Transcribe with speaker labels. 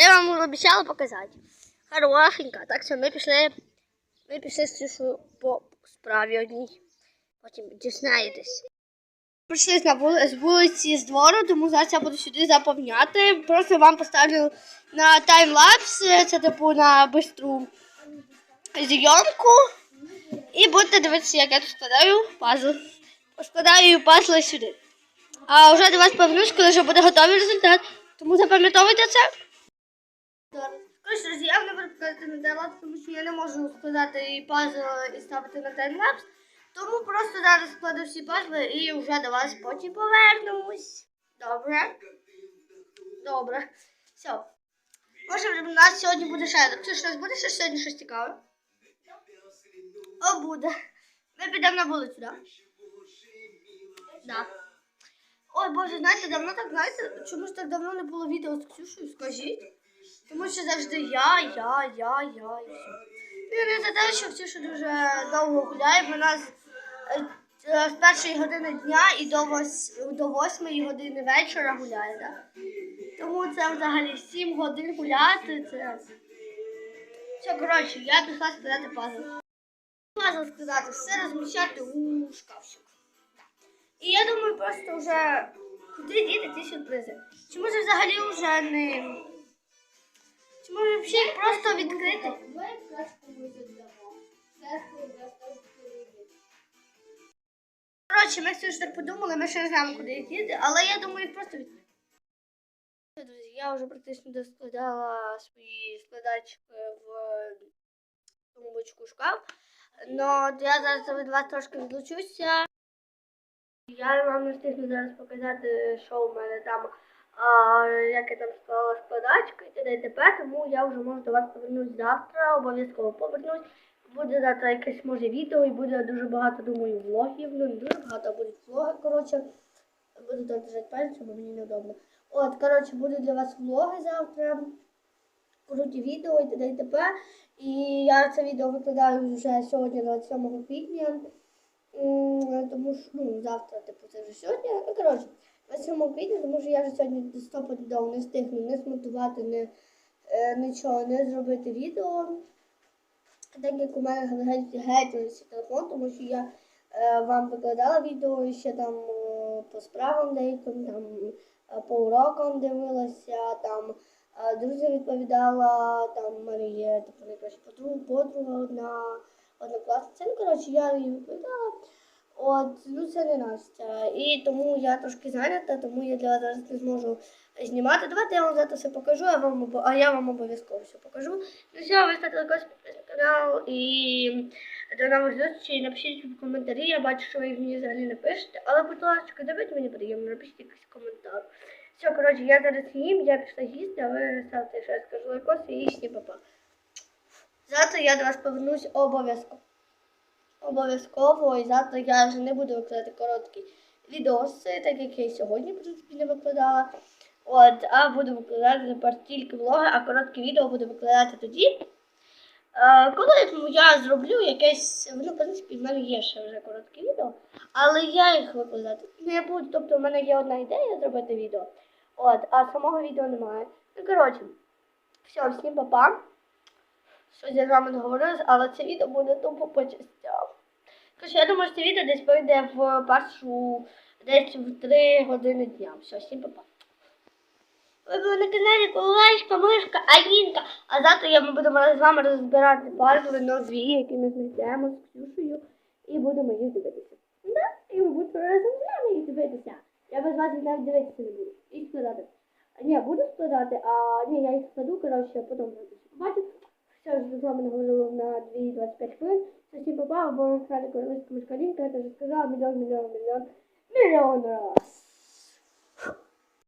Speaker 1: Я вам обіцяла показати. Хорошенька. Так що ми пішли. Ми пішли з Ксюшею по справі одній. Потім дізнаєтесь. Прийшли з вулиці з двору, тому зараз я буду сюди заповняти. Просто вам поставлю на таймлапс, це типу на бистру зйомку. І будете дивитися, як я тут складаю пазл. Складаю пазли сюди. А вже до вас повернусь, коли вже буде готовий результат. Тому запам'ятовуйте це. Коротше, друзі, я не буду показати на таймлапс, тому що я не можу складати пазл і ставити на таймлапс. Тому просто зараз складу всі пазли і вже до вас потім повернусь. Добре? Добре. Все. Може, в нас сьогодні буде ще. Чи щось буде ще сьогодні щось цікаве? О, буде. Ми підемо на вулицю, так? Да? Ой, Боже, знаєте, давно так, знаєте, чому ж так давно не було відео з Ксюшею, скажіть? Тому що завжди я, я, я, я і все. Ну, не за те, що Ксюша дуже довго гуляє, вона з, е, е, з першої години дня і до, вось, до восьмої години вечора гуляє, так? Тому це взагалі 7 годин гуляти, це... Все, коротше, я пішла складати пазл. Пазл складати, все розміщати у шкафчик. І я думаю, просто вже куди діти ці сюрпризи? Чи може взагалі вже не. Чи просто відкрити? Коротше, ми все ж так подумали, ми ще не знаємо, куди їх діти, але я думаю, їх просто відкрити. Друзі, я вже практично доскладала свої складачки в тумбочку шкаф. Но я зараз від вас трошки відлучуся. Я вам не встигну зараз показати, що у мене там, а, як я там склала складачки і т.д. Тому я вже можу до вас повернусь завтра, обов'язково повернусь. Буде завтра якесь може відео і буде дуже багато, думаю, влогів. Ну, не дуже багато, будуть влоги, коротше. Буду так держати пальцем, бо мені неудобно. От, коротше, будуть для вас влоги завтра. Круті відео і т.д. і. І я це відео викладаю вже сьогодні, 27 квітня. Тому що ну, завтра, типу, це вже сьогодні. Ну, коротше, 27 квітня, тому що я вже сьогодні до 100 відео не встигну не змонтувати, не, е, нічого, не зробити відео. Так як у мене геть геть телефон, тому що я е, вам викладала відео ще там е, по справам деяким, там е, по урокам дивилася, там е, друзі відповідала, там мене є типу, найкраща подруга, подруга одна, однокласниця. Ну, коротше, я їй відповідала. От, ну це не Настя. І тому я трошки зайнята, тому я для вас зараз не зможу знімати. Давайте я вам завтра все покажу, а, вам, а я вам обов'язково все покажу. Ну все, ви ставте на канал і до нових зустрічей. Напишіть в коментарі, я бачу, що ви їх мені взагалі не пишете, але будь ласка, давайте мені приємно, напишіть якийсь коментар. Все, коротше, я зараз їм, я пішла їсти, а ви ставте, що я скажу лайкос і їсти, папа. Завтра я до вас повернусь обов'язково. Обов'язково, і завтра я вже не буду викладати короткі відоси, так як я і сьогодні, в принципі, не викладала. От, а буду викладати тепер тільки влоги, а короткі відео буду викладати тоді. Е, коли я зроблю якесь, ну, в принципі, в мене є ще вже короткі відео, але я їх викладати не буду. Тобто в мене є одна ідея зробити відео. От, а самого відео немає. Ну, коротше, все, всім па-па. Щось я з вами договорилась, але це відео буде тупо по частям. Я думаю, що це відео десь вийде в першу, десь в 3 години дня. Все, всім па-па. Ви були на каналі Колешка, Мишка, Алінка. А завтра я ми будемо з вами розбирати пазли нові, які ми знайдемо з Ксюшею. І будемо їх дивитися. Да? І ви будете разом з нами їх дивитися. Я без вас навіть дивитися не буду. І складати. Ні, буду складати, а ні, я їх складу, коротше, потім будете побачити. Все, з вами наговорила на 2-25 хвилин. Це всім попав, бо на каналі Королевська Мишка Алінка, я теж сказала мільйон, мільйон, мільйон, мільйон раз.